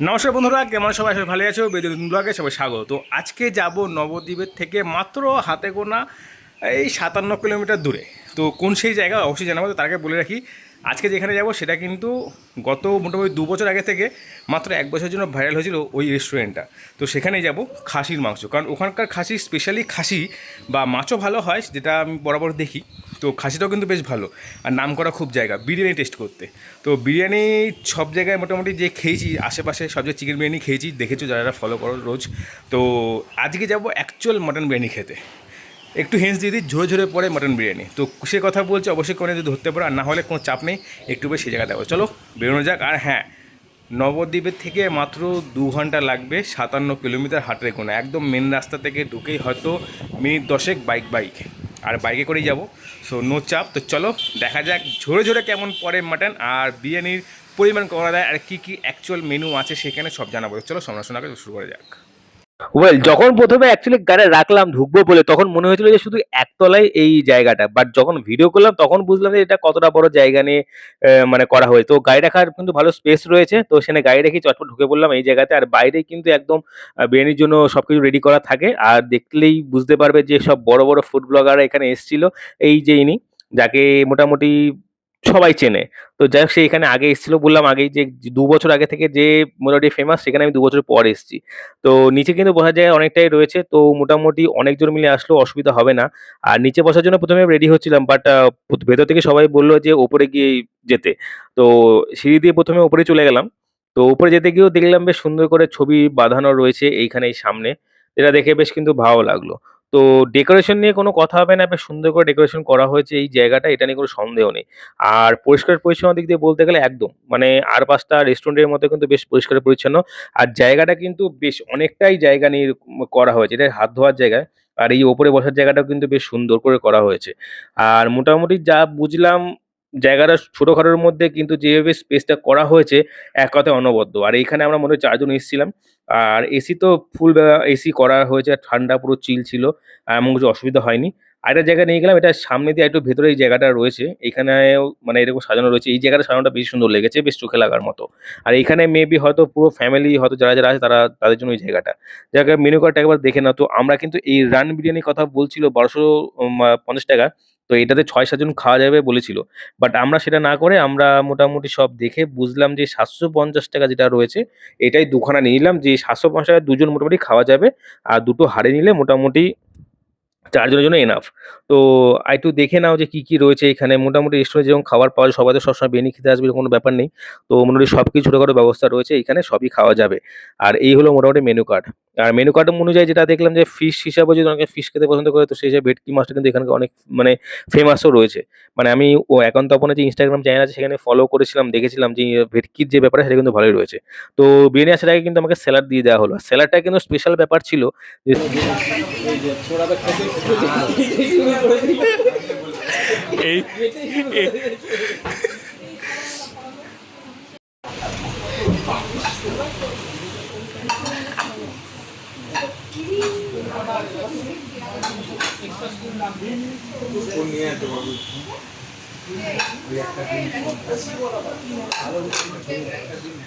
নমস্কার বন্ধুরা, কেমন সবাই? সবাই ভালো আছো। বেদুন ব্লগে সবাই স্বাগত। তো আজকে যাব নবদ্বীপের থেকে মাত্র হাতে গোনা এই সাতান্ন কিলোমিটার দূরে। তো কোন সেই জায়গা অবশ্যই জানাব। তো আগে বলে রাখি, আজকে যেখানে যাব সেটা কিন্তু গত মোটামুটি দু বছর আগে থেকে মাত্র এক বছরের জন্য ভাইরাল হয়েছিল ওই রেস্টুরেন্টটা তো সেখানেই যাব খাসির মাংস। কারণ ওখানকার খাসি স্পেশালি খাসি বা মাছও ভালো হয়, যেটা আমি বরাবর দেখি। তো খাসিটাও কিন্তু বেশ ভালো। আর নাম করা খুব জায়গা, বিরিয়ানি টেস্ট করতে। তো বিরিয়ানি সব জায়গায় মোটামুটি যে খেয়েছি, আশেপাশে সব জায়গায় চিকেন বিরিয়ানি খেয়েছি, দেখেছ যারা ফলো করো রোজ। তো আজকে যাব অ্যাকচুয়াল মাটন বিরিয়ানি খেতে। একটু হেন্স দিয়ে দিই, ঝরে ঝরে পড়ে মাটন বিরিয়ানি। তো সে কথা বলছে, অবশ্যই কোনো যদি ধরতে পারো, আর না হলে কোনো চাপ নেই, একটু বেশ সেই জায়গায় দেবো। চলো, বেরোনো যাক, আর হ্যাঁ নবদ্বীপের থেকে মাত্র দু ঘণ্টা লাগবে সাতান্ন কিলোমিটার হাটের কোনো একদম মেন রাস্তা থেকে ঢুকেই হয়তো মিনিট দশেক বাইক বাইক আর বাইকে করেই যাব সো নো চাপ। তো চলো, দেখা যাক ঝরে ঝরে কেমন পড়ে মাটন আর বিরিয়ানির পরিমাণ করা যায়, আর কী কী অ্যাকচুয়াল মেনু আছে সেখানে সব জানাব। চলো সমালোচনাকে শুরু করা যাক। ওয়েল যখন প্রথমে অ্যাকচুয়ালি গাড়ি রাখলাম, ঢুকবো বলে, তখন মনে হয়েছিল যে শুধু একতলায় এই জায়গাটা। বাট যখন ভিডিও করলাম, তখন বুঝলাম যে এটা কতটা বড় জায়গা নিয়ে মানে করা হয়েছে। তো গাড়ি রাখার কিন্তু ভালো স্পেস রয়েছে। তো সেখানে গাড়ি রেখে চটপট ঢুকে পড়লাম এই জায়গাতে। আর বাইরে কিন্তু একদম বিরিয়ানির জন্য সবকিছু রেডি করা থাকে। আর দেখলেই বুঝতে পারবে যে সব বড় বড় ফুড ব্লগাররা এখানে এসেছিল। এই যে ইনি, যাকে মোটামুটি সবাই চেনে। তো যাই হোক সে এখানে আগে এসেছিল বললাম আগেই যে দু বছর আগে থেকে যে মোটামুটি ফেমাস সেখানে আমি দু বছর পর এসেছি। তো নিচে কিন্তু বসার জায়গা অনেকটাই রয়েছে, তো মোটামুটি অনেকজন মিলে আসলেও অসুবিধা হবে না। আর নিচে বসার জন্য প্রথমে রেডি হচ্ছিলাম বাট ভেতর থেকে সবাই বলল যে ওপরে গিয়ে যেতে। তো সিঁড়ি দিয়ে প্রথমে ওপরে চলে গেলাম। তো উপরে যেতে গিয়েও দেখলাম বেশ সুন্দর করে ছবি বাঁধানো রয়েছে এইখানে সামনে। এটা দেখে বেশ কিন্তু ভালো লাগল। তো ডেকোরেশন নিয়ে কোনো কথা হবে না, বেশ সুন্দর করে ডেকোরেশন করা হয়েছে এই জায়গাটা, এটা নিয়ে কোনো সন্দেহ নেই। আর পরিষ্কার পরিচ্ছন্ন দিক দিয়ে বলতে গেলে একদম মানে আর পাঁচটা রেস্টুরেন্টের মতো কিন্তু বেশ পরিষ্কার পরিচ্ছন্ন। আর জায়গাটা কিন্তু বেশ অনেকটাই জায়গা নিয়ে করা হয়েছে, এটা হাত ধোয়ার জায়গায় আর এই ওপরে বসার জায়গাটাও কিন্তু বেশ সুন্দর করে করা হয়েছে। আর মোটামুটি যা বুঝলাম জায়গাটা ছোটোখাটোর মধ্যে কিন্তু যেভাবে স্পেসটা করা হয়েছে, এক কথায় অনবদ্য। আর এইখানে আমরা মনে হয় চারজন এসেছিলাম। আর এসি তো ফুল এসি করা হয়েছে, ঠান্ডা পুরো চিল ছিল, এমন কিছু অসুবিধা হয়নি। আরেকটা জায়গায় নিয়ে গেলাম, এটা সামনে দিয়ে একটু ভেতরে এই জায়গাটা রয়েছে। এখানেও মানে এরকম সাজানো রয়েছে। এই জায়গাটা সাজানোটা বেশ সুন্দর লেগেছে, বেশ চোখে লাগার মতো। আর এখানে মেবি হয়তো পুরো ফ্যামিলি হয়তো যারা যারা আছে তারা তাদের জন্য এই জায়গাটা। জায়গা মেনু কার্ডটা একবার দেখে না তো আমরা কিন্তু এই রান বিরিয়ানির কথা বলছিল বারোশো পঞ্চাশ টাকা। তো এটাতে ছয় সাতজন খাওয়া যাবে বলেছিল। বাট আমরা সেটা না করে আমরা মোটামুটি সব দেখে বুঝলাম যে সাতশো পঞ্চাশ টাকা যেটা রয়েছে, এটাই দুখানা নিয়ে নিলাম যে সাতশো পঞ্চাশ টাকা দুজন মোটামুটি খাওয়া যাবে। আর দুটো হাড়ে নিলে মোটামুটি চারজনের জন্য এনাফ তো একটু দেখে নাও যে কি কি রয়েছে এখানে। মোটামুটি রেস্টুরেন্টে যেরকম খাবার পাওয়া যায়, সবাই তো সবসময় বিরিয়ানি খেতে আসবে কোনো ব্যাপার নেই। তো মোটামুটি সব কিছু ছোটোখাটো ব্যবস্থা রয়েছে, এখানে সবই খাওয়া যাবে। আর এই হলো মোটামুটি মেনু কার্ড আর মেনু কার্ড অনুযায়ী যেটা দেখলাম যে ফিশ হিসাবে যদি অনেকে ফিশ খেতে পছন্দ করে, তো সেই হিসাবে ভেটকি মাছটা কিন্তু এখানকার অনেক মানে ফেমাসও রয়েছে। মানে আমি ও একান্ত আপনের যে ইনস্টাগ্রাম চ্যানেল আছে, সেখানে ফলো করেছিলাম, দেখেছিলাম যে ভেটকির যে ব্যাপার সেটা কিন্তু ভালোই রয়েছে। তো বিরিয়ানি আসার আগে কিন্তু আমাকে স্যালাড দিয়ে দেওয়া হলো। স্যালাডটা কিন্তু স্পেশাল ব্যাপার ছিল যে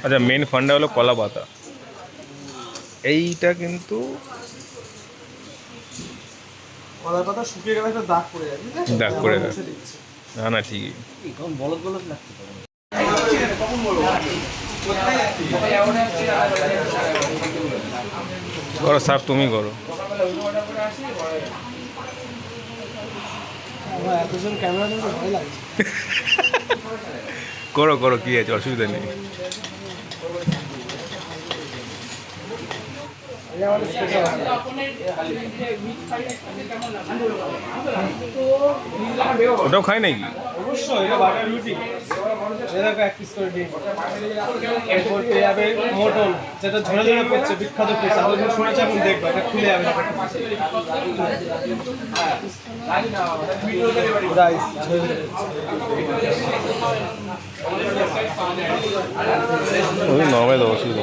আচ্ছা মেন ফান্ডা হলো কলা পাতা এইটা কিন্তু কলার পাতা শুকিয়ে গেলে একটা দাগ পড়ে যায় দাগ পড়ে আবার যায়। মুছে দিচ্ছি। না না ঠিকই। করো তুমি করো। করো করো কি আছে অসুবিধা নেই। ওটাও খাই নাকি? অবশ্যই এটা বাটার রুটি। এই এক পিস করে ডিম। এরপর পেয়ে যাবে মটন যেটা ঝরে ঝরে পড়ছে বিখ্যাত পিস শুনেছি এখন দেখব এটা খুলে যাবে রাইস ঝরে ঝরে ওই নর্মাল অসুবিধা।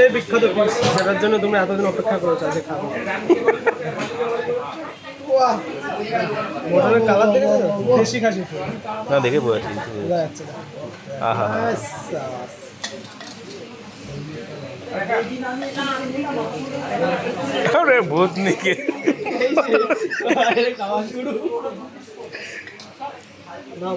সেই বিখ্যাত পিস যেটার জন্য তুমি এতদিন অপেক্ষা করেছ আজকে খাব। মটনের কালার দেখে দেশি খাসি না দেখে বোঝা যাচ্ছে। আহা। আরে ভূত নিকে না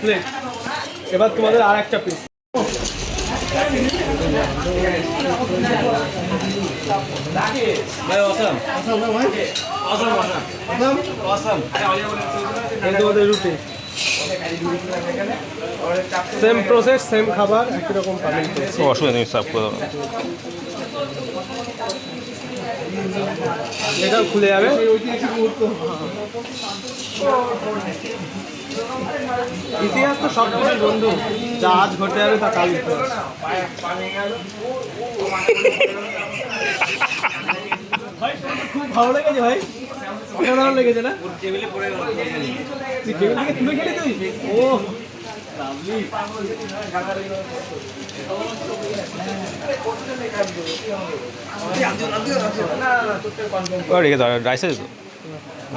খেয়ে তোমাদের আর একটা use এই তোমাদের রুটি সেম প্রসেস সেম খাবার একই রকম পাবেন। অসুবিধা তুমি সার্ভ করে এটাও খুলে যাবে। ইতিহাস তো সব কিছুর বন্ধু। যা আজ ঘটে যাবে তা কাল খুব ভালো লেগেছে ভাই। অসাধারণ লেগেছে না? তুই টেবিল থেকে তুলে খেলি তুই? ও রেখে দাও, রাইস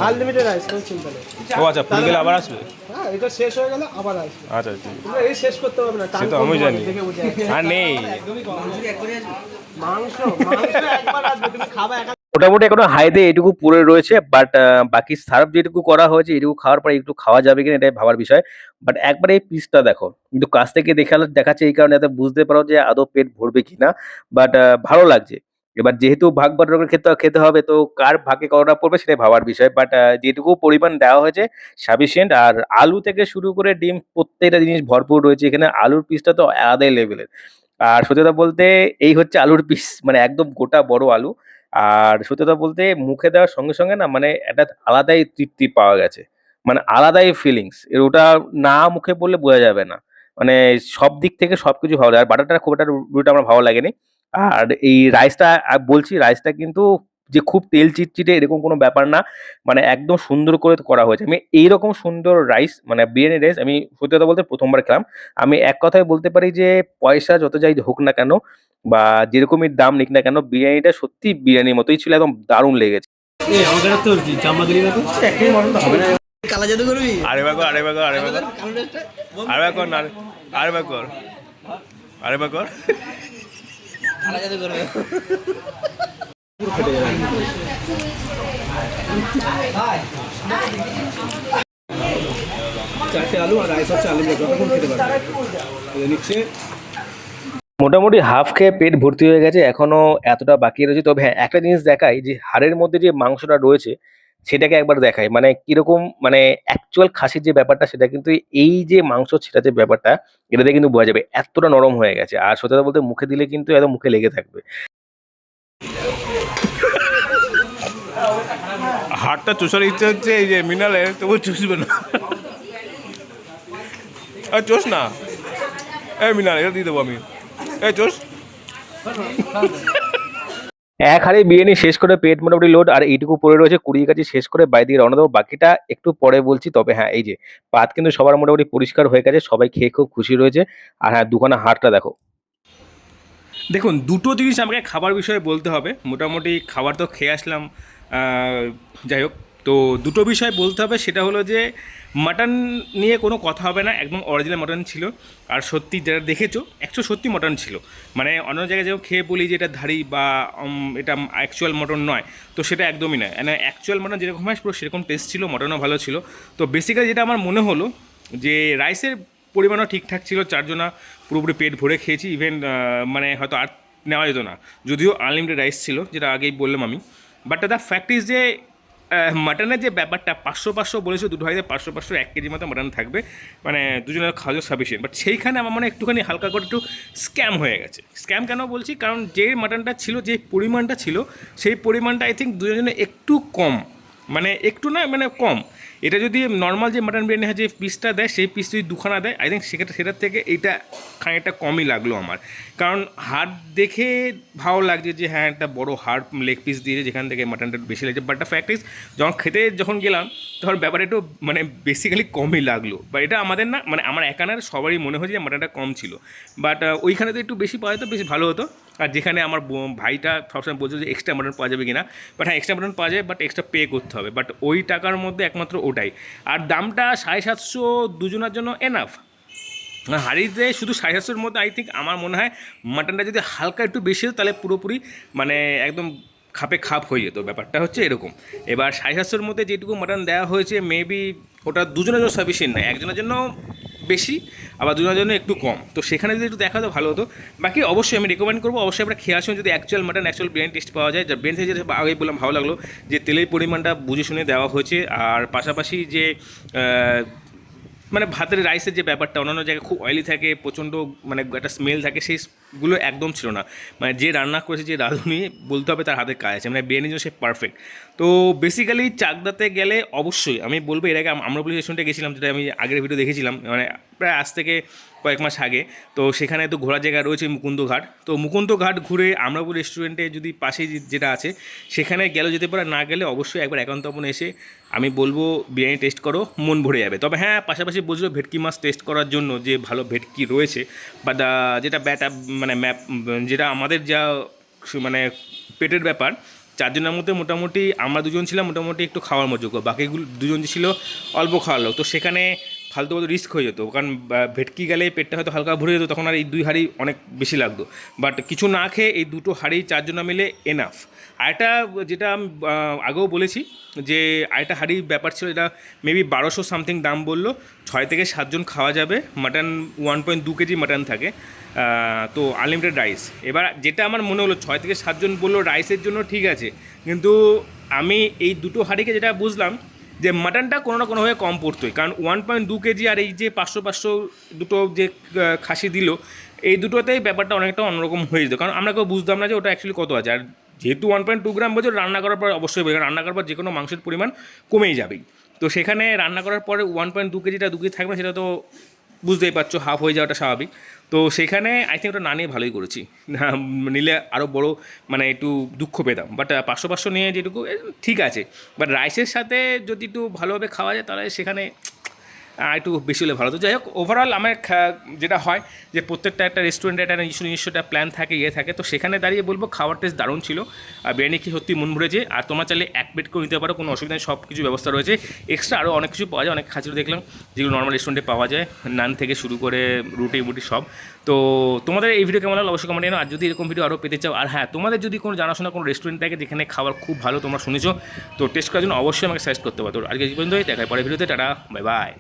আনলিমিটেড রাইস কোনো চিন্তা নেই ও আচ্ছা ফুল গেলে আবার আসবে? হ্যাঁ এটা শেষ হয়ে গেলে আবার আসবে। আচ্ছা ঠিক তোমরা এই শেষ করতে পারবে না টান সে তো আমি জানি। আর নেই। মাংস মাংস একবার আসবে তুমি খাবে একা। মোটামুটি এখনও হাইতে এটুকু পড়ে রয়েছে বাট বাকি সার্ভ যেটুকু করা হয়েছে এটুকু খাওয়ার পরে একটু খাওয়া যাবে কিনা এটাই ভাবার বিষয়। বাট একবার এই পিসটা দেখো কিন্তু কাছ থেকে দেখালে দেখাচ্ছে এই কারণে যাতে বুঝতে পারো যে আদৌ পেট ভরবে কিনা। বাট ভালো লাগছে। এবার যেহেতু ভাগ করে খেতে খেতে হবে, তো কার ভাগে কতটা পড়বে সেটাই ভাবার বিষয়। বাট যেটুকু পরিমাণ দেওয়া হয়েছে সাফিসিয়েন্ট আর আলু থেকে শুরু করে ডিম প্রত্যেকটা জিনিস ভরপুর রয়েছে। এখানে আলুর পিসটা তো আলাদাই লেভেলের আর সত্যি কথা বলতে, এই হচ্ছে আলুর পিস মানে একদম গোটা বড় আলু। আর সত্যি কথা বলতে, মুখে দেওয়ার সঙ্গে সঙ্গে না মানে একটা আলাদাই তৃপ্তি পাওয়া গেছে। মানে আলাদাই ফিলিংস ওটা না মুখে বললে বোঝা যাবে না। মানে সব দিক থেকে সবকিছু ভালো। লাগে আর বাটারটা খুব একটা রুটিটা আমার ভালো লাগেনি। আর এই রাইসটা বলছি রাইসটা কিন্তু যে খুব তেল চিটচিটে এরকম কোনো ব্যাপার না মানে একদম সুন্দর করে করা হয়েছে। আমি এইরকম সুন্দর রাইস মানে বিরিয়ানি রাইস আমি সত্যি কথা বলতে প্রথমবার খেলাম। আমি এক কথায় বলতে পারি যে পয়সা যত যাই হোক না কেন বা যেরকমই দাম নিক না কেন বিরিয়ানিটা সত্যি বিরিয়ানির মতোই ছিল একদম দারুণ লেগেছে। কালা জাদু করবি? আরে বার কর আরে বার কর আরে বার কর কালো ড্রেসটা আরে বার কর না আরে- আরে আরে বার কর জাদু করবে চারটে আলু আর রাইস হচ্ছে আলু দিয়ে খেতে পারবে। নিচ্ছে। মোটামুটি হাফ খেয়ে পেট ভর্তি হয়ে গেছে এখনও এতটা বাকি রয়েছে। তবে হ্যাঁ একটা জিনিস দেখাই যে হাড়ের মধ্যে যে মাংসটা রয়েছে সেটাকে একবার দেখাই। মানে কীরকম মানে অ্যাকচুয়াল খাসির যে ব্যাপারটা, সেটা কিন্তু এই যে মাংস ছেটা যে ব্যাপারটা এটাতে কিন্তু বোঝা যাবে এতটা নরম হয়ে গেছে। আর সত্যি বলতে মুখে দিলে কিন্তু একদম মুখে লেগে থাকবে। হাড়টা চুষার ইচ্ছে হচ্ছে এই যে মিনালের তবু চুষবে না। আর চোষ না। এই মিনাল, এটা দিয়ে দেবো আমি। এই চোষ। এক হারে বিরিয়ানি শেষ করে পেট মোটামুটি লোড, আর এইটুকু পড়ে রয়েছে কুড়ি কাছে শেষ করে বাইরে দিয়ে রওনা দেবো। বাকিটা একটু পরে বলছি, তবে হ্যাঁ এই যে পাত কিন্তু সবার মোটামুটি পরিষ্কার হয়ে গেছে, সবাই খেয়ে খুব খুশি রয়েছে। আর হ্যাঁ দুখানা হাটটা দেখো। দেখুন, দুটো জিনিস আমাকে খাবার বিষয়ে বলতে হবে। মোটামুটি খাবার তো খেয়ে আসলাম। যাই হোক তো দুটো বিষয় বলতে হবে, সেটা হলো যে মাটন নিয়ে কোনো কথা হবে না, একদম অরিজিনাল মাটন ছিল। আর সত্যি যেটা দেখেছ একশো সত্যি মটন ছিল। মানে অন্য জায়গায় যেরকম খেয়ে বলি যে এটা ধাড়ি বা এটা অ্যাকচুয়াল মটন নয়, তো সেটা একদমই নয়। মানে অ্যাকচুয়াল মটন যেরকম হয়, পুরো সেরকম টেস্ট ছিল মটনও ভালো ছিল। তো বেসিক্যালি যেটা আমার মনে হলো যে রাইসের পরিমাণও ঠিকঠাক ছিল, চারজনা পুরোপুরি পেট ভরে খেয়েছি ইভেন মানে হয়তো আর নেওয়া যেত না। যদিও আনলিমিটেড রাইস ছিল, যেটা আগেই বললাম আমি। বাট দ্য ফ্যাক্ট ইজ যে মাটনের যে ব্যাপারটা, পাঁচশো পাঁচশো বলেছে, দুটো হাইতে পাঁচশো পাঁচশো এক কেজি মতো মাটন থাকবে। মানে দুজনের খাওয়া সাফিসিয়েন্ট বাট সেইখানে আমার মনে একটুখানি হালকা করে একটু স্ক্যাম হয়ে গেছে। স্ক্যাম কেন বলছি? কারণ যে মাটনটা ছিল, যে পরিমাণটা ছিল, সেই পরিমাণটা আই থিঙ্ক দুজনের একটু কম। মানে একটু না মানে কম। এটা যদি নর্মাল যে মাটন বিরিয়ানি হয়, যে পিসটা দেয়, সেই পিস যদি দুখানা দেয় আই থিঙ্ক সেক্ষেত্রে সেটার থেকে এইটা খানিকটা কমই লাগল আমার। কারণ হাড় দেখে ভালো লাগছে যে হ্যাঁ একটা বড় হাড় লেগ পিস দিয়েছে, যেখান থেকে মাটনটা বেশি লাগছে। বাট ফ্যাক্ট ইজ যখন খেতে যখন গেলাম, তখন ব্যাপারটা একটু মানে বেসিক্যালি কমই লাগল। বা এটা আমাদের না মানে আমার একানার সবারই মনে হয়েছে যে মাটনটা কম ছিল। বাট ওইখানে তো একটু বেশি পাওয়া যেত, বেশি ভালো হতো। আর যেখানে আমার ভাইটা সবসময় বলছে যে এক্সট্রা মাটন পাওয়া যাবে কিনা। বাট হ্যাঁ এক্সট্রা মাটন পাওয়া যায় বাট এক্সট্রা পে করতে হবে। বাট ওই টাকার মধ্যে একমাত্র ওটাই। আর দামটা সাড়ে সাতশো দুজনের জন্য এনাফ হাঁড়িতে শুধু সাড়ে সাতশোর মধ্যে আই থিঙ্ক আমার মনে হয় মাটনটা যদি হালকা একটু বেশি হতো, তাহলে পুরোপুরি মানে একদম খাপে খাপ হয়ে যেত। ব্যাপারটা হচ্ছে এরকম। এবার সাড়ে সাতশোর মধ্যে যেটুকু মাটন দেওয়া হয়েছে মেবি ওটা দুজনের জন্য সাফিসিয়েন্ট নয় একজনের জন্য বেশি, আবার দুজনের জন্য একটু কম। তো সেখানে যদি একটু দেখা তো ভালো হতো। বাকি অবশ্যই আমি রেকমেন্ড করব। অবশ্যই আমরা খেয়ে আসুন। যদি actual mutton actual brain test পাওয়া যায়, যা ব্রেন থেকে যেটা আগেই বললাম, ভালো লাগল যে তেলের পরিমাণটা বুঝে শুনে দেওয়া হয়েছে। আর পাশাপাশি যে মানে ভাতের রাইসের যে ব্যাপারটা, অন্যান্য জায়গায় খুব অয়েলি থাকে, প্রচণ্ড মানে একটা স্মেল থাকে সেইগুলো একদম ছিল না। মানে যে রান্না করেছে যে রাঁধুনি, বলতে হবে তার হাতে কাজ আছে। মানে বিরিয়ানির জন্য সে পারফেক্ট তো বেসিক্যালি চাকদাতে গেলে অবশ্যই, আমি বলব এর আগে আমরা পুলিশ স্টেশনটা গেছিলাম, যেটা আমি আগের ভিডিও দেখেছিলাম মানে প্রায় আজ থেকে কয়েক মাস আগে। তো সেখানে তো ঘোরার জায়গা রয়েছে মুকুন্দ ঘাট। তো মুকুন্দ ঘাট ঘুরে আমরাপুর রেস্টুরেন্টে যদি পাশেই যে- যেটা আছে, সেখানে গেলেও যেতে পারে, না গেলে অবশ্যই একবার একান্তপন এসে আমি বলব বিরিয়ানি টেস্ট করো, মন ভরে যাবে। তবে হ্যাঁ পাশাপাশি বলছিল ভেটকি মাছ টেস্ট করার জন্য যে ভালো ভেটকি রয়েছে, বা যেটা ব্যাটা মানে ম্যাপ যেটা আমাদের যা মানে পেটের ব্যাপার চারজনের মধ্যে মোটামুটি আমরা দুজন ছিলাম মোটামুটি একটু খাওয়ার মযোগ্য বাকিগুলো দুজন ছিল অল্প খাওয়ার লোক তো সেখানে ফালতু ফালতু রিস্ক হয়ে যেত। কারণ ভেটকি গেলে পেটটা হয়তো হালকা ভরে যেত, তখন আর এই দুই হাঁড়ি অনেক বেশি লাগতো। বাট কিছু না খেয়ে এই দুটো হাঁড়ি চারজনা মিলে এনাফ আরেকটা যেটা আমি আগেও বলেছি যে আরেকটা হাঁড়ির ব্যাপার ছিল এটা মেবি বারোশো সামথিং দাম বলল। ছয় থেকে সাতজন খাওয়া যাবে। মাটন ওয়ান পয়েন্ট দু কেজি মাটন থাকে। তো আনলিমিটেড রাইস এবার যেটা আমার মনে হলো, ছয় থেকে সাতজন বলল রাইসের জন্য ঠিক আছে। কিন্তু আমি এই দুটো হাঁড়িকে যেটা বুঝলাম যে মাটনটা কোনো না কোনোভাবে কম পড়তোই। কারণ ওয়ান পয়েন্ট দু কেজি আর এই যে পাঁচশো পাঁচশো দুটো যে খাসি দিল, এই দুটোতেই ব্যাপারটা অনেকটা অন্যরকম হয়ে যেত। কারণ আমরা কেউ বুঝতাম না যে ওটা অ্যাকচুয়ালি কত আছে। আর যেহেতু ওয়ান পয়েন্ট টু গ্রাম বছর রান্না করার পর অবশ্যই রান্না করার পর যে কোনো মাংসের পরিমাণ কমেই যাবেই। তো সেখানে রান্না করার পরে ওয়ান পয়েন্ট দু কেজিটা দু কেজি থাকবে, সেটা তো বুঝতেই পারছ হাফ হয়ে যাওয়াটা স্বাভাবিক। তো সেখানে আই থিঙ্ক ওটা না নিয়ে ভালোই করেছি। নিলে আরও বড় মানে একটু দুঃখ পেতাম। বাট পাঁচশো পাঁচশো নিয়ে যেটুকু ঠিক আছে। বাট রাইসের সাথে যদি একটু ভালোভাবে খাওয়া যায়, তাহলে সেখানে একটু বেশি হলে ভালো তো যাই হোক ওভারঅল আমার যেটা হয় যে প্রত্যেকটা একটা রেস্টুরেন্টে একটা নিজস্ব একটা প্ল্যান থাকে ইয়ে থাকে, তো সেখানে দাঁড়িয়ে বলব খাওয়ার টেস্ট দারুণ ছিল। আর বিরিয়ানি কি সত্যি মন ভরেছে, আর তোমরা চাইলে এক প্লেট করে নিতে পারো, কোনো অসুবিধা নেই, সব কিছু ব্যবস্থা রয়েছে। এক্সট্রা আরও অনেক কিছু পাওয়া যায়, অনেক খাঁচির দেখলাম, যেগুলো নর্মাল রেস্টুরেন্টে পাওয়া যায়, নান থেকে শুরু করে রুটি মুটি সব। তো তোমাদের এই ভিডিও কেমন লাগল অবশ্যই কমেন্ট আর যদি এরকম ভিডিও আরও পেতে চাও, আর হ্যাঁ তোমাদের যদি কোনো জানাশোনা কোনো রেস্টুরেন্ট থাকে যেখানে খাবার খুব ভালো তোমরা শুনেছো, তো টেস্ট করার জন্য অবশ্যই আমাকে সাজেস্ট করতে পারো। আজকে পর্যন্তই দেখায় পরে ভিডিওতে tata bye bye